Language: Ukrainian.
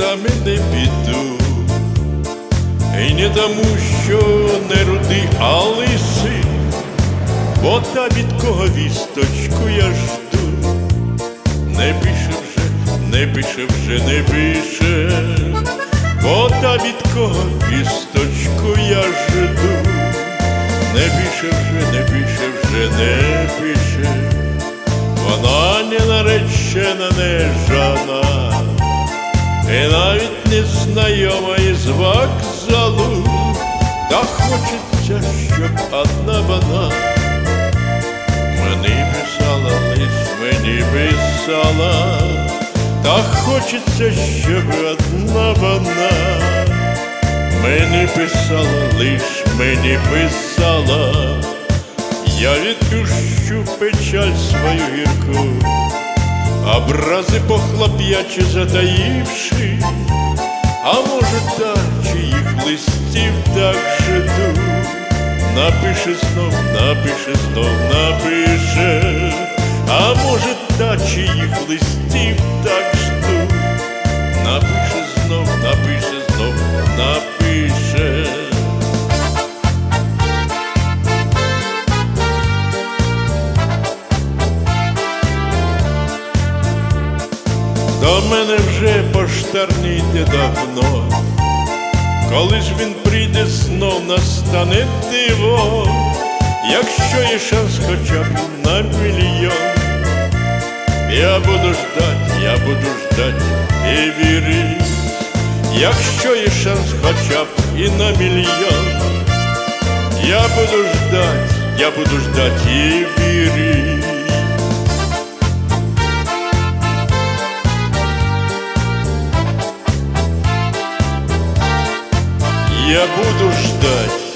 містами не піду. І не тому, що не рудий, а лисий, бо та від кого вісточку я жду. Не пише вже, не пише вже, не пише, бо та від кого вісточку я жду. Не пише вже, не пише вже, не пише, вона не наречена, не жана, і навіть не знайома із вокзалу, та хочеться, щоб одна вона мені писала, лиш мені писала, та хочеться, щоб одна вона мені писала, лиш мені писала, я відпущу печаль свою гірку, образи похлоп'яче затаївши, а може та чиїх листів так жду, напише знов, напише знов, напише, а може та чиїх листів До мене вже поштар не йде давно, коли ж він прийде знов настане диво, якщо є шанс хоча б на мільйон, я буду ждать, я буду ждать і вірить, якщо є шанс хоча б і на мільйон, я буду ждать, я буду ждать і вірить. Я буду ждать,